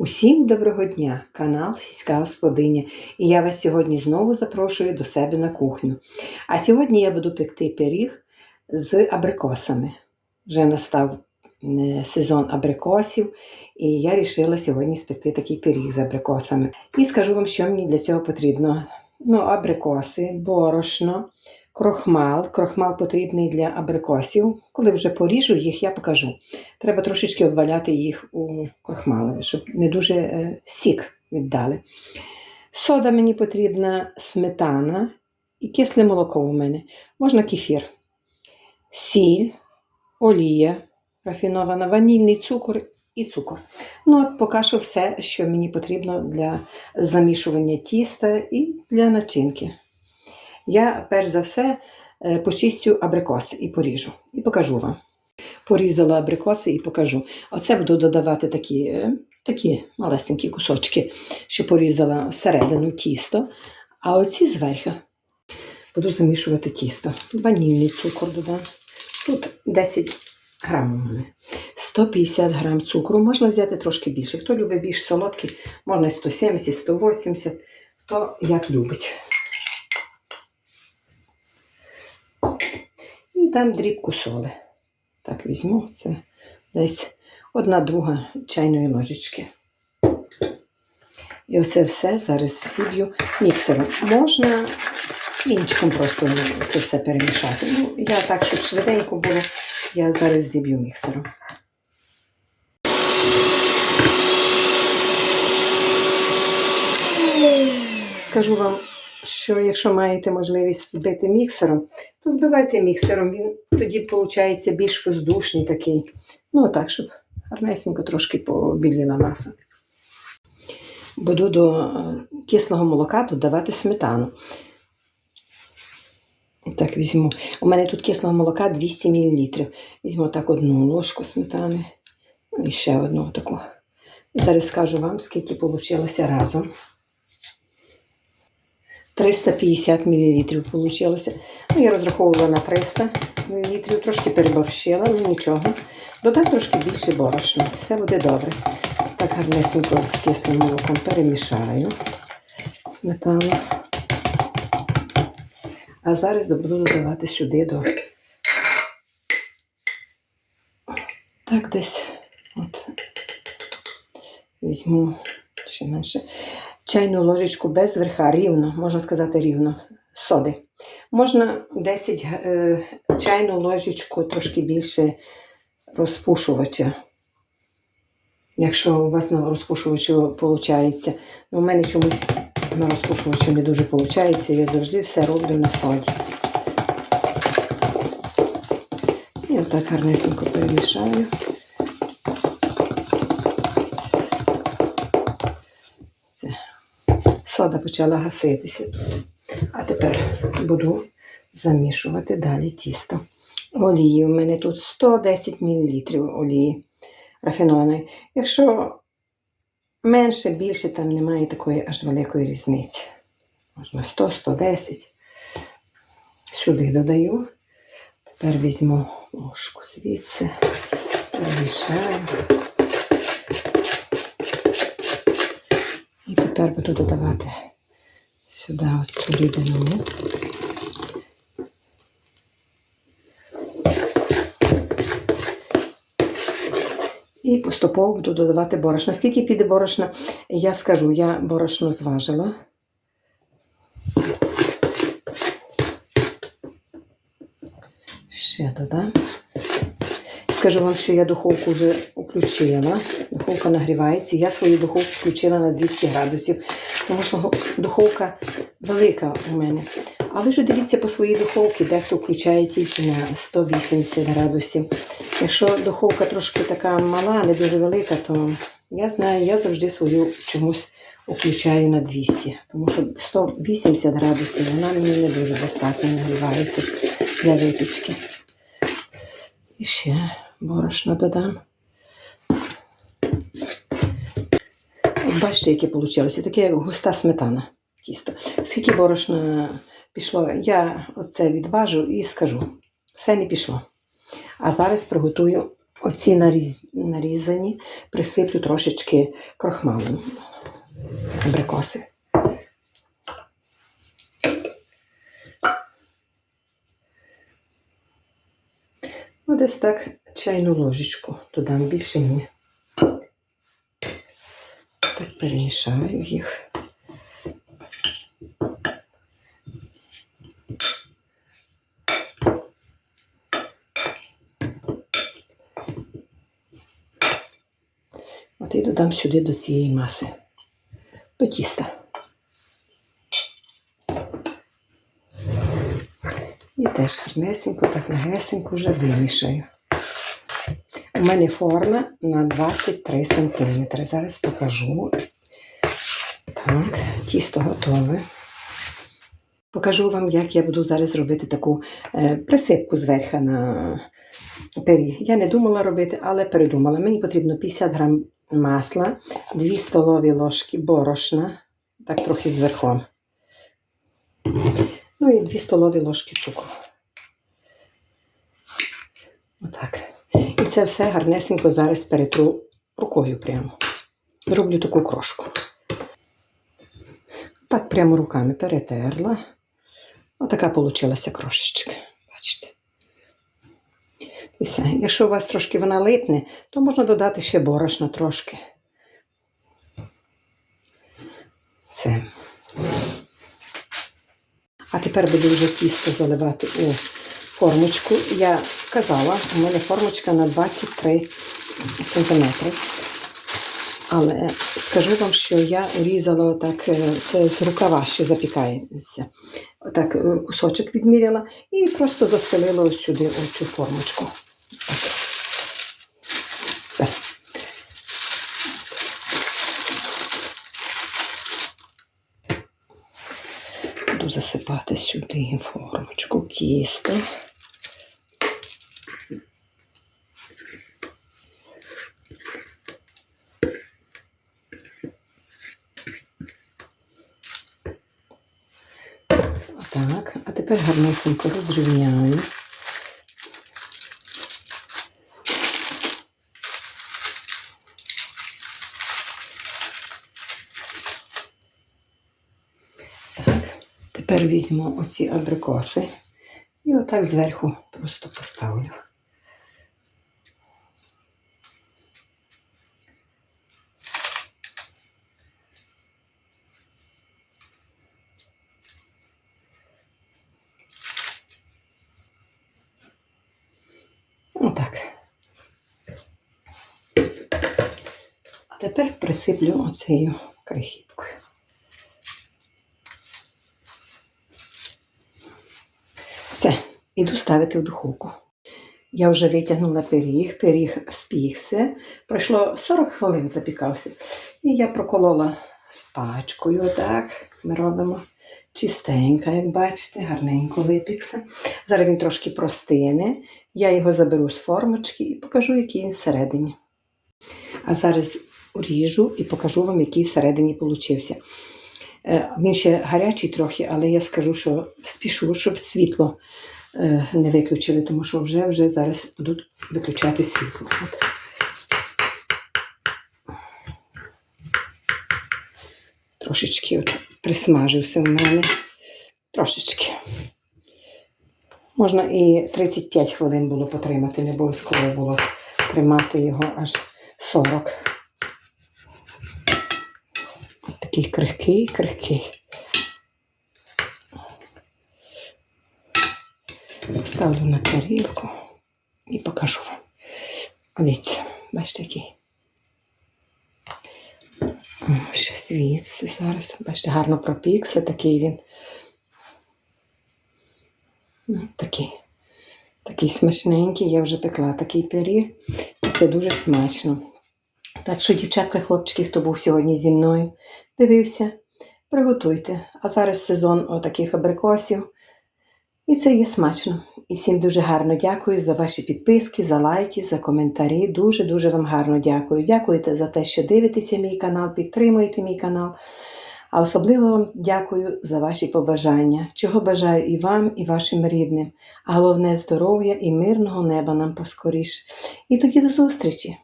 Усім доброго дня, канал Сільська Господиня. І я вас сьогодні знову запрошую до себе на кухню. А сьогодні я буду пекти пиріг з абрикосами. Вже настав е, сезон абрикосів, і я вирішила сьогодні спекти такий пиріг з абрикосами. І скажу вам, що мені для цього потрібно. Ну, абрикоси, борошно, крохмал. Крохмал потрібний для абрикосів. Коли вже поріжу їх, я покажу. Треба трошечки обваляти їх у крохмалові, щоб не дуже е, сік віддали. Сода мені потрібна, сметана і кисле молоко у мене. Можна кефір, сіль, олія рафінована, ванільний цукор і цукор. Ну, от поки все, що мені потрібно для замішування тіста і для начинки. Я перш за все е, почистю абрикоси і поріжу, і покажу вам. Порізала абрикоси і покажу. Оце буду додавати такі, е, такі малесенькі кусочки, що порізала всередину тісто. А оці зверху буду замішувати тісто. Ванільний цукор додам. Тут 10 грам у мене. 150 грам цукру. Можна взяти трошки більше. Хто любить більш солодкий, можна і 170, 180, хто як любить. І дам дрібку соли. Так, візьму це десь одна друга чайної ложечки. І оце все зараз сіб'ю міксером. Можна вінчиком просто це все перемішати. Ну, я так, щоб швиденько було, я зараз зіб'ю міксером. Скажу вам, що якщо маєте можливість збити міксером, то збивайте міксером, він тоді виходить більш воздушний такий. Ну, так, щоб гарнесенько трошки побіліла маса. Буду до е, кислого молока додавати сметану. Так, візьму. У мене тут кислого молока 200 мл. Візьму так одну ложку сметани. Ну і ще одну таку. Зараз скажу вам, скільки вийшло разом. 350 мл вийшло. Ну, я розраховувала на 300 мл, трошки переборщила, ну нічого. Додам трошки більше борошна. Все буде добре. Так гарнесенько з кислим молоком перемішаю сметану. А зараз буду додавати сюди до так десь от візьму ще менше чайну ложечку без верха, рівно, можна сказати, рівно, соди. Можна 10 е, чайну ложечку трошки більше розпушувача. Якщо у вас на розпушувачу виходить, ну, у мене чомусь на розпушувачу не дуже виходить, я завжди все роблю на соді. І отак гарнесенько перемішаю. Сода почала гаситися тут. А тепер буду замішувати далі тісто. Олії у мене тут 110 мл олії рафінованої. Якщо менше, більше, там немає такої аж великої різниці. Можна 100-110. Сюди додаю. Тепер візьму ложку звідси, перемішаю. Тепер буду додавати сюди оцю рідину. І поступово буду додавати борошно. Скільки піде борошна, я скажу, я борошно зважила. Ще додам. Скажу вам, що я духовку вже включила. Духовка нагрівається. Я свою духовку включила на 200 градусів, тому що духовка велика у мене. Але ж дивіться по своїй духовці, дехто включає тільки на 180 градусів. Якщо духовка трошки така мала, не дуже велика, то я знаю, я завжди свою чомусь включаю на 200, тому що 180 градусів вона мені не дуже достатньо нагрівається для випічки. І ще борошно додам. Бачите, яке вийшло. Таке густа сметана тісто. Скільки борошна пішло, я оце відважу і скажу. Все не пішло. А зараз приготую Оці наріз... нарізані присиплю трошечки крохмалем. Абрикоси. Ну, десь так чайну ложечку додам більше ні. Перемішаю їх. От і додам сюди до цієї маси, до тіста. І теж гарнесенько, так легесенько вже вимішаю. У мене форма на 23 см. Зараз покажу. Так, тісто готове. Покажу вам, як я буду зараз робити таку е, присипку зверху на пиріг. Я не думала робити, але передумала. Мені потрібно 50 грам масла, 2 столові ложки борошна, так трохи зверху. Ну і 2 столові ложки цукру. Отак. Це все гарнесенько зараз перетру рукою прямо. Роблю таку крошку. Так прямо руками перетерла. Отака получилася крошечка. Бачите? І все. Якщо у вас трошки вона липне, то можна додати ще борошна трошки. Все. А тепер буду вже тісто заливати у формочку. Я казала, у мене формочка на 23 см. Але скажу вам, що я урізала отак, е, це з рукава, що запікається. Отак е, кусочок відміряла і просто застелила ось сюди ось цю формочку. Все. Буду засипати сюди формочку тіста. Так, а тепер гарнесенько розрівняю. Так, тепер візьму оці абрикоси і отак зверху просто поставлю. Отак. А тепер присиплю оцею крихіткою. Все, іду ставити в духовку. Я вже витягнула пиріг, пиріг спікся. Пройшло 40 хвилин запікався. І я проколола з пачкою, отак ми робимо. Чистенька, як бачите, гарненько випікся. Зараз він трошки простине. Я його заберу з формочки і покажу, який він всередині. А зараз уріжу і покажу вам, який всередині получився. Е, Він ще гарячий трохи, але я скажу, що спішу, щоб світло е, не виключили, тому що вже, вже зараз будуть виключати світло. Трошечки от присмажився в мене. Трошечки. Можна і 35 хвилин було потримати, не обов'язково було тримати його аж 40. От такий крихкий, крихкий. Ставлю на тарілку і покажу вам. Дивіться, бачите, який. Ще звідси зараз. Бачите, гарно пропікся, такий він. Ну, Такий. Такий смачненький, я вже пекла такий пиріг. Це дуже смачно. Так що, дівчатка, хлопчики, хто був сьогодні зі мною, дивився, приготуйте. А зараз сезон отаких абрикосів. І це є смачно. І всім дуже гарно дякую за ваші підписки, за лайки, за коментарі. Дуже-дуже вам гарно дякую. Дякуєте за те, що дивитеся мій канал, підтримуєте мій канал. А особливо вам дякую за ваші побажання, чого бажаю і вам, і вашим рідним, а головне здоров'я і мирного неба нам поскоріш. І тоді до зустрічі!